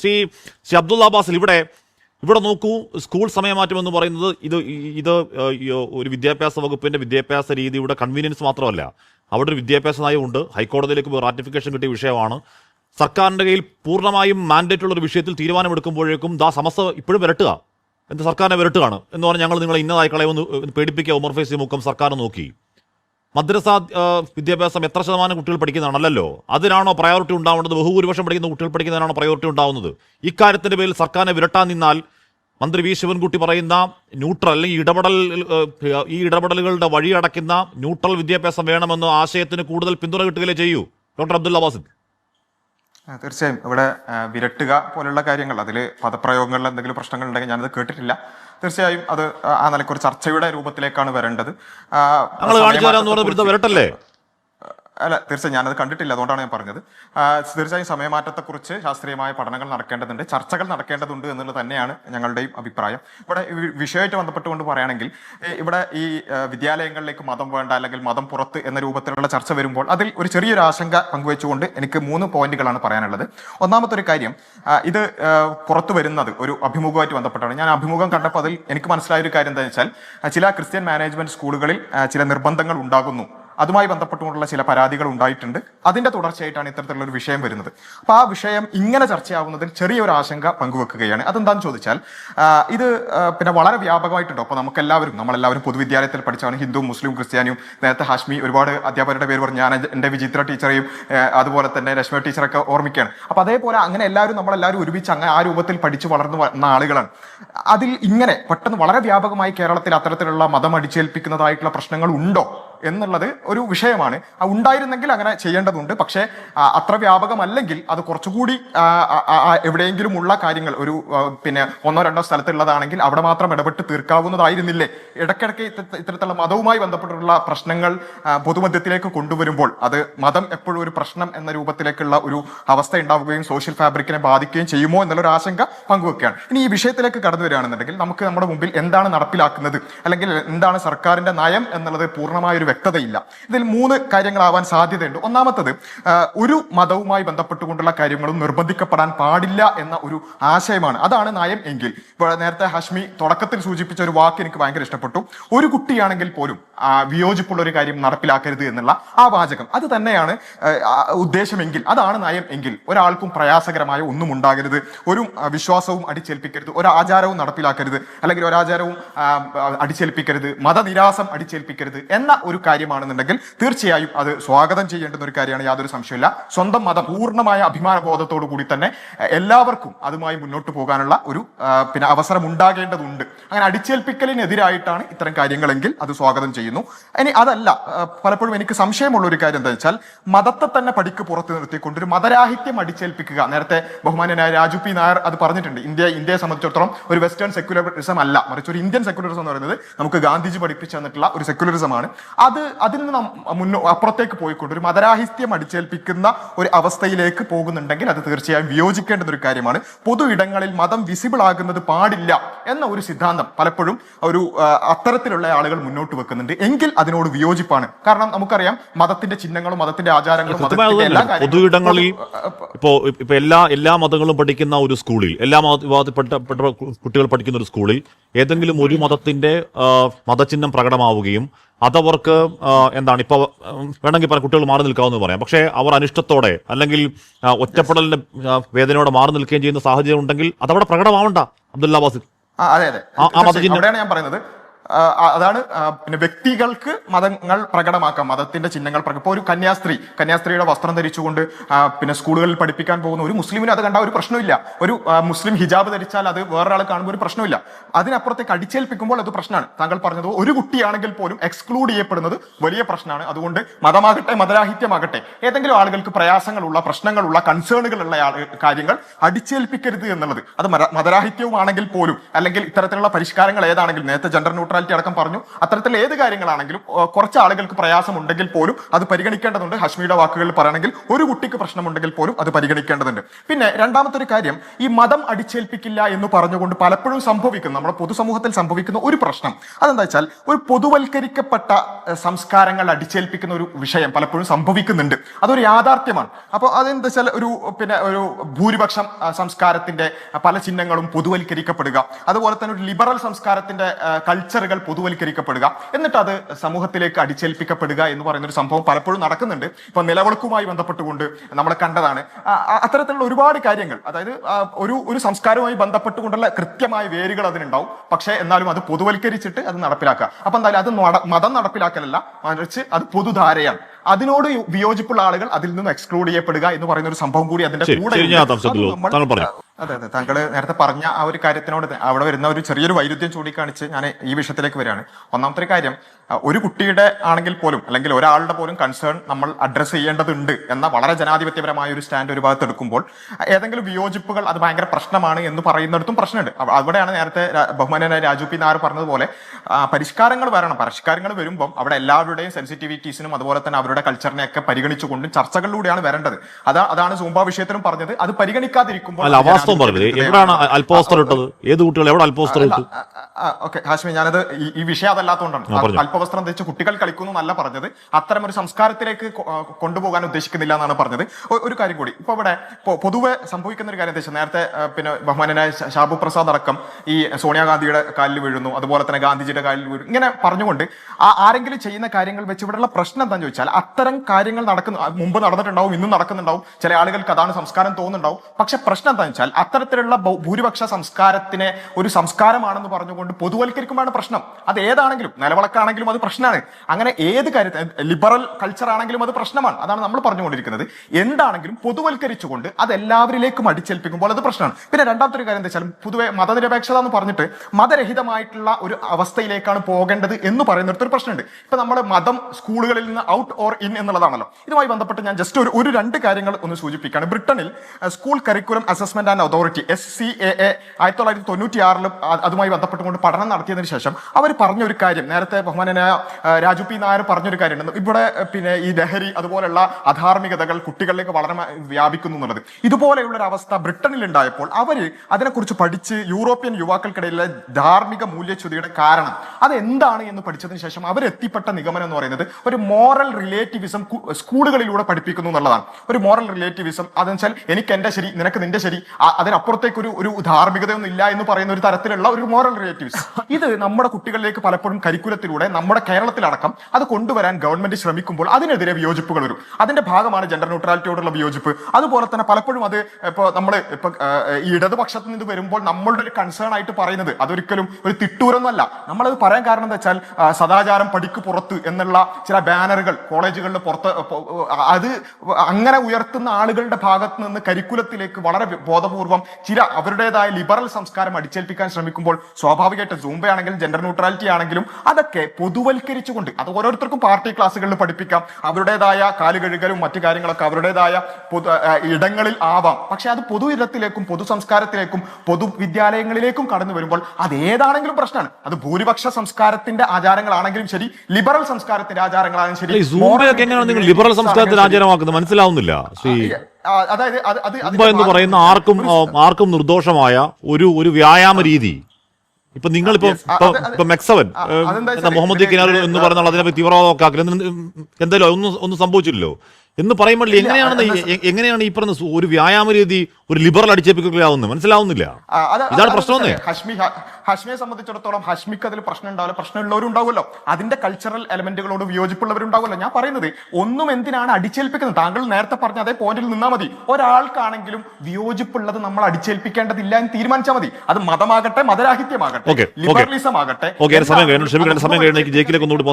Shri C Abdulla അബ്ബാസിൽ ഇവിടെ ഇവിടെ നോക്കൂ സ്കൂൾ സമയമാറ്റം എന്ന് പറയുന്നത് ഇത് ഇത് ഒരു വിദ്യാഭ്യാസ വകുപ്പിന്റെ വിദ്യാഭ്യാസ രീതിയുടെ കൺവീനിയൻസ് മാത്രമല്ല. അവിടെ ഒരു വിദ്യാഭ്യാസ നയമുണ്ട് ഹൈക്കോടതിയിലേക്ക് റാറ്റിഫിക്കേഷൻ കിട്ടിയ വിഷയമാണ്. സർക്കാരിന്റെ കയ്യിൽ പൂർണമായും മാൻഡേറ്റ് ഉള്ള ഒരു വിഷയത്തിൽ തീരുമാനമെടുക്കുമ്പോഴേക്കും ദാ സമസ്ത ഇപ്പോഴും വിരട്ടുക. എന്ത് സർക്കാരിനെ വിരട്ടുകയാണ് എന്ന് പറഞ്ഞാൽ ഞങ്ങൾ നിങ്ങളെ ഇന്നതായി കളയുമെന്ന് പേടിപ്പിക്കുക ഉമർ ഫൈസി മുക്കം സർക്കാർ നോക്കി. മദ്രസ വിദ്യാഭ്യാസം എത്ര ശതമാനം കുട്ടികൾ പഠിക്കുന്നതാണല്ലോ? അതിനാണോ പ്രയോറിറ്റി ഉണ്ടാവേണ്ടത്? ബഹുഭൂരിപക്ഷം പഠിക്കുന്ന കുട്ടികൾ പഠിക്കുന്നതിനാണോ പ്രയോറിറ്റി ഉണ്ടാവുന്നത്? ഇക്കാര്യത്തിന്റെ പേരിൽ സർക്കാരിനെ വിരട്ടാൻ നിന്നാൽ മന്ത്രി വി. ശിവൻകുട്ടി പറയുന്ന ന്യൂട്രൽ അല്ലെങ്കിൽ ഇടപെടൽ ഈ ഇടപെടലുകളുടെ വഴി അടയ്ക്കുന്ന ന്യൂട്രൽ വിദ്യാഭ്യാസം വേണമെന്ന ആശയത്തിന് കൂടുതൽ പിന്തുണ കിട്ടുകയല്ലേ ചെയ്യൂ? ഡോക്ടർ അബ്ദുള്ള വാസിദ് തീർച്ചയായും. ഇവിടെ വിരട്ടുക പോലുള്ള കാര്യങ്ങൾ അതിൽ പദപ്രയോഗങ്ങളിൽ എന്തെങ്കിലും പ്രശ്നങ്ങൾ ഉണ്ടെങ്കിൽ ഞാനത് കേട്ടിട്ടില്ല. തീർച്ചയായും അത് ആ- നിലയ്ക്ക് ഒരു ചർച്ചയുടെ രൂപത്തിലേക്കാണ് വരേണ്ടത്. വിരട്ടല്ലേ? അല്ല തീർച്ചയായും ഞാനത് കണ്ടിട്ടില്ല അതുകൊണ്ടാണ് ഞാൻ പറഞ്ഞത്. തീർച്ചയായും സമയമാറ്റത്തെക്കുറിച്ച് ശാസ്ത്രീയമായ പഠനങ്ങൾ നടക്കേണ്ടതുണ്ട് ചർച്ചകൾ നടക്കേണ്ടതുണ്ട് എന്നുള്ളത് തന്നെയാണ് ഞങ്ങളുടെയും അഭിപ്രായം. ഇവിടെ വിഷയമായിട്ട് ബന്ധപ്പെട്ടുകൊണ്ട് പറയുകയാണെങ്കിൽ ഇവിടെ ഈ വിദ്യാലയങ്ങളിലേക്ക് മതം വേണ്ട അല്ലെങ്കിൽ മതം പുറത്ത് എന്ന രൂപത്തിലുള്ള ചർച്ച വരുമ്പോൾ അതിൽ ഒരു ചെറിയൊരു ആശങ്ക പങ്കുവെച്ചുകൊണ്ട് എനിക്ക് മൂന്ന് പോയിന്റുകളാണ് പറയാനുള്ളത്. ഒന്നാമത്തെ ഒരു കാര്യം ഇത് പുറത്തു വരുന്നത് ഒരു അഭിമുഖമായിട്ട് ബന്ധപ്പെട്ടാണ്. ഞാൻ അഭിമുഖം കണ്ടപ്പോൾ അതിൽ എനിക്ക് മനസ്സിലായ ഒരു കാര്യം എന്താ വെച്ചാൽ ചില ക്രിസ്ത്യൻ മാനേജ്മെന്റ് സ്കൂളുകളിൽ ചില നിർബന്ധങ്ങൾ ഉണ്ടാകുന്നു. അതുമായി ബന്ധപ്പെട്ടുകൊണ്ടുള്ള ചില പരാതികൾ ഉണ്ടായിട്ടുണ്ട്. അതിന്റെ തുടർച്ചയായിട്ടാണ് ഇത്തരത്തിലുള്ള ഒരു വിഷയം വരുന്നത്. അപ്പൊ ആ വിഷയം ഇങ്ങനെ ചർച്ചയാവുന്നതിൽ ചെറിയൊരു ആശങ്ക പങ്കുവെക്കുകയാണ്. അതെന്താന്ന് ചോദിച്ചാൽ ഇത് പിന്നെ വളരെ വ്യാപകമായിട്ടുണ്ട്? അപ്പൊ നമുക്ക് എല്ലാവരും നമ്മളെല്ലാവരും പൊതുവിദ്യാലയത്തിൽ പഠിച്ചാണ് ഹിന്ദു മുസ്ലിം ക്രിസ്ത്യാനിയും നേരത്തെ ഹാഷ്മി ഒരുപാട് അധ്യാപകരുടെ പേര് പറഞ്ഞു ഞാൻ എന്റെ വിചിത്ര ടീച്ചറെയും അതുപോലെ തന്നെ രശ്മി ടീച്ചറൊക്കെ ഓർമ്മിക്കുകയാണ്. അപ്പൊ അതേപോലെ അങ്ങനെ എല്ലാവരും നമ്മളെല്ലാവരും ഒരുമിച്ച് അങ്ങനെ ആ രൂപത്തിൽ പഠിച്ചു വളർന്നു വന്ന ആളുകളാണ്. അതിൽ ഇങ്ങനെ പെട്ടെന്ന് വളരെ വ്യാപകമായി കേരളത്തിൽ അത്തരത്തിലുള്ള മതം അടിച്ചേൽപ്പിക്കുന്നതായിട്ടുള്ള പ്രശ്നങ്ങൾ ഉണ്ടോ? എന്നുള്ളത് ഒരു വിഷയമാണ്. ഉണ്ടായിരുന്നെങ്കിൽ അങ്ങനെ ചെയ്യേണ്ടതുണ്ട്. പക്ഷേ അത്ര വ്യാപകമല്ലെങ്കിൽ അത് കുറച്ചുകൂടി എവിടെയെങ്കിലും ഉള്ള കാര്യങ്ങൾ ഒരു പിന്നെ ഒന്നോ രണ്ടോ സ്ഥലത്തുള്ളതാണെങ്കിൽ അവിടെ മാത്രം ഇടപെട്ട് തീർക്കാവുന്നതായിരുന്നില്ലേ? ഇടയ്ക്കിടയ്ക്ക് ഇത്ത- ഇത്തരത്തിലുള്ള മതവുമായി ബന്ധപ്പെട്ടുള്ള പ്രശ്നങ്ങൾ പൊതുമധ്യത്തിലേക്ക് കൊണ്ടുവരുമ്പോൾ അത് മതം എപ്പോഴും ഒരു പ്രശ്നം എന്ന രൂപത്തിലേക്കുള്ള ഒരു അവസ്ഥ ഉണ്ടാവുകയും സോഷ്യൽ ഫാബ്രിക്കിനെ ബാധിക്കുകയും ചെയ്യുമോ എന്നുള്ളൊരു ആശങ്ക പങ്കുവെക്കുകയാണ്. ഇനി ഈ വിഷയത്തിലേക്ക് കടന്നു വരികയാണെന്നുണ്ടെങ്കിൽ നമുക്ക് നമ്മുടെ മുമ്പിൽ എന്താണ് നടപ്പിലാക്കുന്നത്? അല്ലെങ്കിൽ എന്താണ് സർക്കാരിന്റെ നയം എന്നുള്ളത് പൂർണമായ വ്യക്തതയില്ല. ഇതിൽ മൂന്ന് കാര്യങ്ങളാവാൻ സാധ്യതയുണ്ട്. ഒന്നാമത്തത് ഒരു മതവുമായി ബന്ധപ്പെട്ടുകൊണ്ടുള്ള കാര്യങ്ങളും നിർബന്ധിക്കപ്പെടാൻ പാടില്ല എന്ന ഒരു ആശയമാണ്. അതാണ് നയം എങ്കിൽ. നേരത്തെ ഹഷ്മി തുടക്കത്തിൽ സൂചിപ്പിച്ച ഒരു വാക്ക് എനിക്ക് ഭയങ്കര ഇഷ്ടപ്പെട്ടു. ഒരു കുട്ടിയാണെങ്കിൽ പോലും വിയോജിപ്പുള്ള ഒരു കാര്യം നടപ്പിലാക്കരുത് എന്നുള്ള ആ വാചകം. അത് തന്നെയാണ് ഉദ്ദേശമെങ്കിൽ അതാണ് നയം എങ്കിൽ ഒരാൾക്കും പ്രയാസകരമായ ഒന്നും ഉണ്ടാകരുത്. ഒരു വിശ്വാസവും അടിച്ചേൽപ്പിക്കരുത്. ഒരു ആചാരവും നടപ്പിലാക്കരുത്. അല്ലെങ്കിൽ ഒരാചാരവും അടിച്ചേൽപ്പിക്കരുത്. മതനിരാസം അടിച്ചേൽപ്പിക്കരുത് എന്ന ഒരു കാര്യമാണെന്നുണ്ടെങ്കിൽ തീർച്ചയായും അത് സ്വാഗതം ചെയ്യേണ്ടുന്ന ഒരു കാര്യമാണ് യാതൊരു സംശയമില്ല സ്വന്തം മതം പൂർണമായ അഭിമാന ബോധത്തോടു കൂടി തന്നെ എല്ലാവർക്കും അതുമായി മുന്നോട്ട് പോകാനുള്ള ഒരു പിന്നെ അവസരം ഉണ്ടാകേണ്ടതുണ്ട് അങ്ങനെ അടിച്ചേൽപ്പിക്കലിനെതിരായിട്ടാണ് ഇത്തരം കാര്യങ്ങളെങ്കിൽ അത് സ്വാഗതം ചെയ്യുന്നു. ഇനി അതല്ല പലപ്പോഴും എനിക്ക് സംശയമുള്ള ഒരു കാര്യം എന്താ വെച്ചാൽ മതത്തെ തന്നെ പടിക്ക് പുറത്ത് നിർത്തിക്കൊണ്ട് ഒരു മതരാഹിത്യം അടിച്ചേൽപ്പിക്കുക. നേരത്തെ ബഹുമാനനായ രാജു പി. നായർ അത് പറഞ്ഞിട്ടുണ്ട്. ഇന്ത്യ ഇന്ത്യയെ സംബന്ധിച്ചിടത്തോളം ഒരു വെസ്റ്റേൺ സെക്യുലറിസം അല്ല മറിച്ച് ഒരു ഇന്ത്യൻ സെക്യുലറിസം എന്ന് പറയുന്നത് നമുക്ക് ഗാന്ധിജി പഠിപ്പിച്ചു തന്നിട്ടുള്ള ഒരു സെക്യുലറിസമാണ്. അത് അതിൽ നിന്ന് മുന്നോ അപ്പുറത്തേക്ക് പോയിക്കൊണ്ട് ഒരു മതരാഹിത്യം അടിച്ചേൽപ്പിക്കുന്ന ഒരു അവസ്ഥയിലേക്ക് പോകുന്നുണ്ടെങ്കിൽ അത് തീർച്ചയായും വിയോജിക്കേണ്ടുന്ന ഒരു കാര്യമാണ്. പൊതു ഇടങ്ങളിൽ മതം വിസിബിൾ ആകുന്നത് പാടില്ല എന്ന ഒരു സിദ്ധാന്തം പലപ്പോഴും ഒരു അത്തരത്തിലുള്ള ആളുകൾ മുന്നോട്ട് വെക്കുന്നുണ്ട്. എങ്കിൽ അതിനോട് വിയോജിപ്പാണ്. കാരണം നമുക്കറിയാം മതത്തിന്റെ ചിഹ്നങ്ങളും മതത്തിന്റെ ആചാരങ്ങളും പൊതു കാര്യങ്ങളും ഇപ്പോ ഇപ്പൊ എല്ലാ എല്ലാ മതങ്ങളും പഠിക്കുന്ന ഒരു സ്കൂളിൽ എല്ലാ വിഭാഗത്തിൽപ്പെട്ട കുട്ടികൾ പഠിക്കുന്ന ഒരു സ്കൂളിൽ ഏതെങ്കിലും ഒരു മതത്തിന്റെ മതചിഹ്നം പ്രകടമാവുകയും അതവർക്ക് എന്താണ് ഇപ്പൊ ഉം, വേണമെങ്കിൽ പറയാം കുട്ടികൾ മാറി നിൽക്കാമെന്ന് പറയാം. പക്ഷേ അവർ അനിഷ്ടത്തോടെ അല്ലെങ്കിൽ ഒറ്റപ്പെടലിന്റെ വേദനയോടെ മാറി നിൽക്കുകയും ചെയ്യുന്ന സാഹചര്യം ഉണ്ടെങ്കിൽ അതവിടെ പ്രകടമാവണ്ട അബ്ദുല്ല ബാസിൽ. അതെ അവിടെയാണ് ഞാൻ പറയുന്നത്. അതാണ് പിന്നെ വ്യക്തികൾക്ക് മതങ്ങൾ പ്രകടമാക്കാം. മതത്തിന്റെ ചിഹ്നങ്ങൾ പ്രക- ഇപ്പൊ ഒരു കന്യാസ്ത്രീ കന്യാസ്ത്രീയുടെ വസ്ത്രം ധരിച്ചുകൊണ്ട് പിന്നെ സ്കൂളുകളിൽ പഠിപ്പിക്കാൻ പോകുന്ന ഒരു മുസ്ലിമിന് അത് കണ്ട ഒരു പ്രശ്നമില്ല ഒരു മുസ്ലിം ഹിജാബ് ധരിച്ചാൽ അത് വേറൊരാൾ കാണുമ്പോൾ ഒരു പ്രശ്നമില്ല അതിനപ്പുറത്തേക്ക് അടിച്ചേൽപ്പിക്കുമ്പോൾ അത് പ്രശ്നമാണ്. താങ്കൾ പറഞ്ഞത് ഒരു കുട്ടിയാണെങ്കിൽ പോലും എക്സ്ക്ലൂഡ് ചെയ്യപ്പെടുന്നത് വലിയ പ്രശ്നമാണ്. അതുകൊണ്ട് മതമാകട്ടെ മതരാഹിത്യമാകട്ടെ ഏതെങ്കിലും ആളുകൾക്ക് പ്രയാസങ്ങളുള്ള പ്രശ്നങ്ങളുള്ള കൺസേണുകളുള്ള കാര്യങ്ങൾ അടിച്ചേൽപ്പിക്കരുത് എന്നുള്ളത്. അത് മത- മതരാഹിത്യവുമാണെങ്കിൽ പോലും അല്ലെങ്കിൽ ഇത്തരത്തിലുള്ള പരിഷ്കാരങ്ങൾ ഏതാണെങ്കിലും നേരത്തെ ജെൻഡർ ന്യൂട്രൽ ന്യൂട്രാലിറ്റി അടക്കം പറഞ്ഞു. അത്തരത്തിൽ ഏത് കാര്യങ്ങളാണെങ്കിലും കുറച്ച് ആളുകൾക്ക് പ്രയാസമുണ്ടെങ്കിൽ പോലും അത് പരിഗണിക്കേണ്ടതുണ്ട്. ഹഷ്മിയുടെ വാക്കുകളിൽ പറയണമെങ്കിൽ ഒരു കുട്ടിക്ക് പ്രശ്നമുണ്ടെങ്കിൽ പോലും അത് പരിഗണിക്കേണ്ടതുണ്ട്. പിന്നെ രണ്ടാമത്തെ ഒരു കാര്യം ഈ മതം അടിച്ചേൽപ്പിക്കില്ല എന്ന് പറഞ്ഞുകൊണ്ട് പലപ്പോഴും സംഭവിക്കുന്ന. നമ്മുടെ പൊതുസമൂഹത്തിൽ സംഭവിക്കുന്ന ഒരു പ്രശ്നം. അതെന്താ വെച്ചാൽ ഒരു പൊതുവൽക്കരിക്കപ്പെട്ട സംസ്കാരങ്ങൾ അടിച്ചേൽപ്പിക്കുന്ന ഒരു വിഷയം പലപ്പോഴും സംഭവിക്കുന്നുണ്ട്. അതൊരു യാഥാർത്ഥ്യമാണ്. അപ്പോൾ അതെന്താ വെച്ചാൽ ഒരു പിന്നെ ഒരു ഭൂരിപക്ഷം സംസ്കാരത്തിന്റെ പല ചിഹ്നങ്ങളും പൊതുവൽക്കരിക്കപ്പെടുക. അതുപോലെ തന്നെ ഒരു ലിബറൽ സംസ്കാരത്തിന്റെ ആ, കൾച്ചറുകൾ പൊതുവൽക്കരിക്കപ്പെടുക എന്നിട്ട് അത് സമൂഹത്തിലേക്ക് അടിച്ചേൽപ്പിക്കപ്പെടുക എന്ന് പറയുന്ന ഒരു സംഭവം പലപ്പോഴും നടക്കുന്നുണ്ട്. ഇപ്പൊ നിലവിളക്കുമായി ബന്ധപ്പെട്ടുകൊണ്ട് നമ്മൾ കണ്ടതാണ്. അത്തരത്തിലുള്ള ഒരുപാട് കാര്യങ്ങൾ അതായത് ഒരു ഒരു സംസ്കാരവുമായി ബന്ധപ്പെട്ടുകൊണ്ടുള്ള കൃത്യമായ വേരുകൾ അതിനുണ്ടാവും. പക്ഷേ എന്നാലും അത് പൊതുവൽക്കരിച്ചിട്ട് അത് നടപ്പിലാക്കുക. അപ്പൊ എന്തായാലും അത് മതം നടപ്പിലാക്കലല്ല മറിച്ച് അത് പൊതുധാരയാണ്. അതിനോട് വിയോജിപ്പുള്ള ആളുകൾ അതിൽ നിന്ന് എക്സ്ക്ലൂഡ് ചെയ്യപ്പെടുക എന്ന് പറയുന്ന ഒരു സംഭവം കൂടി അതിന്റെ കൂടെ അത്. അതെ താങ്കൾ നേരത്തെ പറഞ്ഞ ആ ഒരു കാര്യത്തിനോട് അവിടെ വരുന്ന ഒരു ചെറിയൊരു വൈരുദ്ധ്യം ചൂണ്ടിക്കാണിച്ച് ഞാൻ ഈ വിഷയത്തിലേക്ക് വരികയാണ്. ഒന്നാമത്തെ കാര്യം ഒരു കുട്ടിയുടെ ആണെങ്കിൽ പോലും അല്ലെങ്കിൽ ഒരാളുടെ പോലും കൺസേൺ നമ്മൾ അഡ്രസ്സ് ചെയ്യേണ്ടതുണ്ട് എന്ന വളരെ ജനാധിപത്യപരമായ ഒരു സ്റ്റാൻഡ് ഒരു ഭാഗത്ത് എടുക്കുമ്പോൾ ഏതെങ്കിലും വിയോജിപ്പുകൾ അത് ഭയങ്കര പ്രശ്നമാണ് എന്ന് പറയുന്നിടത്തും പ്രശ്നമുണ്ട്. അവിടെയാണ് നേരത്തെ ബഹുമാനായ ബഹുമാനനായ രാജു പി നായർ പറഞ്ഞതുപോലെ പരിഷ്കാരങ്ങൾ വരണം. പരിഷ്കാരങ്ങൾ വരുമ്പോൾ അവിടെ എല്ലാവരുടെയും സെൻസിറ്റിവിറ്റീസിനും അതുപോലെ തന്നെ അവരുടെ കൾച്ചറിനെയൊക്കെ പരിഗണിച്ചുകൊണ്ടും ചർച്ചകളിലൂടെയാണ് വരേണ്ടത്. അതാ അതാണ് സൂംബ വിഷയത്തിലും പറഞ്ഞത്. അത് പരിഗണിക്കാതിരിക്കുമ്പോൾ അല്പോസ്തർ ഇട്ടത്? ഏത് കുട്ടികൾ എവിടെ അല്പോസ്തർ ഓക്കെ ഹാഷ്മി ഞാനത് ഈ- വിഷയം അതല്ലാത്തതുകൊണ്ടാണ്. അല്പവസ്ത്രം ധരിച്ച് കുട്ടികൾ കളിക്കുന്നു എന്നല്ല പറഞ്ഞത്. അത്തരം ഒരു സംസ്കാരത്തിലേക്ക് കൊണ്ടുപോകാൻ ഉദ്ദേശിക്കുന്നില്ല എന്നാണ് പറഞ്ഞത്. ഒരു കാര്യം കൂടി. ഇപ്പൊ ഇവിടെ പൊതുവെ സംഭവിക്കുന്ന ഒരു കാര്യം എന്താ വെച്ചാൽ നേരത്തെ പിന്നെ ബഹുമാനായ ഷാബു പ്രസാദ് അടക്കം ഈ സോണിയാഗാന്ധിയുടെ കാലിൽ വീഴുന്നു അതുപോലെ തന്നെ ഗാന്ധിജിയുടെ കാലിൽ വീഴുന്നു ഇങ്ങനെ പറഞ്ഞുകൊണ്ട് ആരെങ്കിലും ചെയ്യുന്ന കാര്യങ്ങൾ വെച്ച് ഇവിടെയുള്ള പ്രശ്നം എന്താണെന്ന് ചോദിച്ചാൽ അത്തരം കാര്യങ്ങൾ നടക്കുന്നു മുമ്പ് നടന്നിട്ടുണ്ടാവും ഇന്നും നടക്കുന്നുണ്ടാവും ചില ആളുകൾക്ക് അതാണ് സംസ്കാരം തോന്നുന്നുണ്ടാവും. പക്ഷെ പ്രശ്നം എന്താണെന്ന് വെച്ചാൽ അത്തരത്തിലുള്ള ഭൂരിപക്ഷ സംസ്കാരത്തിനെ ഒരു സംസ്കാരമാണെന്ന് പറഞ്ഞുകൊണ്ട് പൊതുവൽക്കരിക്കുമ്പോഴാണ് പ്രശ്നം. അത് ഏതാണെങ്കിലും നിലവിളക്കാണെങ്കിലും അത് പ്രശ്നമാണ്. അങ്ങനെ ഏത് കാര്യത്തിൽ ലിബറൽ കൾച്ചർ ആണെങ്കിലും അത് പ്രശ്നമാണ്. അതാണ് നമ്മൾ പറഞ്ഞുകൊണ്ടിരിക്കുന്നത്. എന്താണെങ്കിലും പൊതുവൽക്കരിച്ചുകൊണ്ട് അത് എല്ലാവരിലേക്കും അടിച്ചേൽപ്പിക്കുമ്പോൾ അത് പ്രശ്നമാണ്. പിന്നെ രണ്ടാമത്തെ ഒരു കാര്യം എന്താ വെച്ചാൽ പൊതുവെ മതനിരപേക്ഷത എന്ന് പറഞ്ഞിട്ട് മതരഹിതമായിട്ടുള്ള ഒരു അവസ്ഥയിലേക്കാണ് പോകേണ്ടത് എന്ന് പറയുന്നിടത്ത് ഒരു പ്രശ്നമുണ്ട്. ഇപ്പൊ നമ്മുടെ മതം സ്കൂളുകളിൽ നിന്ന് ഔട്ട് ഓർ ഇൻ എന്നുള്ളതാണല്ലോ. ഇതുമായി ബന്ധപ്പെട്ട് ഞാൻ ജസ്റ്റ് ഒരു ഒരു രണ്ട് കാര്യങ്ങൾ ഒന്ന് സൂചിപ്പിക്കുകയാണ്. ബ്രിട്ടനിൽ school curriculum assessment and authority S C A A ആയിരത്തി തൊള്ളായിരത്തി തൊണ്ണൂറ്റി ആറിലും അതുമായി ബന്ധപ്പെട്ടുകൊണ്ട് പഠനം നടത്തിയതിനു ശേഷം അവർ പറഞ്ഞ ഒരു കാര്യം നേരത്തെ ബഹുമാനായ അഹ്, രാജു പി നായർ പറഞ്ഞൊരു കാര്യമുണ്ട്. ഇവിടെ പിന്നെ ഈ ലഹരി അതുപോലെയുള്ള അധാർമികതകൾ കുട്ടികളിലേക്ക് വളരെ വ്യാപിക്കുന്നു എന്നുള്ളത്. ഇതുപോലെയുള്ള ഒരു അവസ്ഥ ബ്രിട്ടനിൽ ഉണ്ടായപ്പോൾ അവർ അതിനെക്കുറിച്ച് പഠിച്ച് യൂറോപ്യൻ യുവാക്കൾക്കിടയിലെ ധാർമ്മിക മൂല്യച്യുതിയുടെ കാരണം അത് എന്താണ് എന്ന് പഠിച്ചതിന് ശേഷം അവർ എത്തിപ്പെട്ട നിഗമനം എന്ന് പറയുന്നത് ഒരു മോറൽ റിലേറ്റീവിസം സ്കൂളുകളിലൂടെ പഠിപ്പിക്കുന്നു എന്നുള്ളതാണ്. ഒരു മോറൽ റിലേറ്റീവിസം അതെന്ന് വെച്ചാൽ എനിക്ക് എന്റെ ശരി നിനക്ക് നിന്റെ ശരി അതിനപ്പുറത്തേക്ക് ഒരു ഒരു ധാർമ്മികതയൊന്നും ഇല്ല എന്ന് പറയുന്ന ഒരു തരത്തിലുള്ള ഒരു മോറൽ റിലേറ്റീവ്സ്. ഇത് നമ്മുടെ കുട്ടികളിലേക്ക് പലപ്പോഴും കരിക്കുലത്തിലൂടെ നമ്മുടെ കേരളത്തിലടക്കം അത് കൊണ്ടുവരാൻ ഗവൺമെന്റ് ശ്രമിക്കുമ്പോൾ അതിനെതിരെ വിയോജിപ്പുകൾ വരും. അതിന്റെ ഭാഗമാണ് ജെൻഡർ ന്യൂട്രാലിറ്റിയോടുള്ള വിയോജിപ്പ്. അതുപോലെ തന്നെ പലപ്പോഴും അത് ഇപ്പൊ നമ്മൾ ഇപ്പൊ ഇടതുപക്ഷത്ത് നിന്ന് വരുമ്പോൾ നമ്മളുടെ ഒരു കൺസേൺ ആയിട്ട് പറയുന്നത് അതൊരിക്കലും ഒരു തിട്ടൂരൊന്നല്ല. നമ്മളത് പറയാൻ കാരണം എന്താ വെച്ചാൽ സദാചാരം പടിക്ക് പുറത്ത് എന്നുള്ള ചില ബാനറുകൾ കോളേജുകളിൽ പുറത്ത് അത് അങ്ങനെ ഉയർത്തുന്ന ആളുകളുടെ ഭാഗത്ത് നിന്ന് കരിക്കുലത്തിലേക്ക് വളരെ ബോധപൂർവം ചില അവരുടേതായ ലിബറൽ സംസ്കാരം അടിച്ചേൽപ്പിക്കാൻ ശ്രമിക്കുമ്പോൾ സ്വാഭാവികമായിട്ട് സൂംബയാണെങ്കിലും ജെൻഡർ ന്യൂട്രാലിറ്റി ആണെങ്കിലും അതൊക്കെ പൊതുവൽക്കരിച്ചുകൊണ്ട് അത് ഓരോരുത്തർക്കും പാർട്ടി ക്ലാസ്സുകളിൽ പഠിപ്പിക്കാം. അവരുടേതായ കാലുകഴുകലും മറ്റു കാര്യങ്ങളൊക്കെ അവരുടേതായ പൊതു ഇടങ്ങളിൽ ആവാം. പക്ഷെ അത് പൊതു ഇടത്തിലേക്കും പൊതു സംസ്കാരത്തിലേക്കും പൊതുവിദ്യാലയങ്ങളിലേക്കും കടന്നു വരുമ്പോൾ അത് ഏതാണെങ്കിലും പ്രശ്നമാണ്. അത് ഭൂരിപക്ഷ സംസ്കാരത്തിന്റെ ആചാരങ്ങളാണെങ്കിലും ശരി ലിബറൽ സംസ്കാരത്തിന്റെ ആചാരങ്ങളാണെങ്കിലും ശരി ലിബറൽ സംസ്കാരത്തിന്റെ ആചാരമാക്കുന്നത്? മനസ്സിലാവുന്നില്ല. അതായത് അത് പറയുന്ന ആർക്കും ആർക്കും നിർദോഷമായ ഒരു ഒരു വ്യായാമ രീതി. ഇപ്പൊ നിങ്ങൾ. ഇപ്പൊ മെക്സവൻ മുഹമ്മദ് കിനാർ എന്ന് പറഞ്ഞാൽ അതിനെ തീവ്രവാദമൊക്കെ ആക്കില്ല എന്തായാലും ഒന്നും ഒന്നും സംഭവിച്ചില്ലല്ലോ എന്ന് പറയുമ്പോൾ എങ്ങനെയാണ് എങ്ങനെയാണ് ഈ പറഞ്ഞ ഒരു വ്യായാമ രീതി ഒരു ലിബറൽ അടിച്ചേപ്പിക്കുകയാവുന്നത് മനസ്സിലാവുന്നില്ല. ഇതാണ് പ്രശ്നം. ഹഷ്മി ഹഷ്മിയെ സംബന്ധിച്ചിടത്തോളം ഹഷ്മിക്ക് അതിൽ പ്രശ്നം ഉണ്ടാവില്ല. പ്രശ്നമുള്ളവരും ഉണ്ടാവുമല്ലോ. അതിന്റെ കൾച്ചറൽ എലമെന്റുകളോട് വിയോജിപ്പുള്ളവരുണ്ടാവുമല്ലോ ഞാൻ പറയുന്നത് ഒന്നും എന്തിനാണ് അടിച്ചേൽപ്പിക്കുന്നത്? താങ്കൾ നേരത്തെ പറഞ്ഞ അതേ പോയിന്റിൽ നിന്നാൽ മതി. ഒരാൾക്കാണെങ്കിലും വിയോജിപ്പുള്ളത് നമ്മൾ അടിച്ചേൽപ്പിക്കേണ്ടതില്ല എന്ന് തീരുമാനിച്ചാൽ മതി. അത് മതമാകട്ടെ മതരാഹിത്യമാകട്ടെ. ലിബറലിസം ആകട്ടെ സമയം കഴിഞ്ഞു. എന്താണെങ്കിലും ക്ഷമിക്കണം സമയം കഴിഞ്ഞു. ജയിക്കിലേക്ക് ഒന്നുകൂടി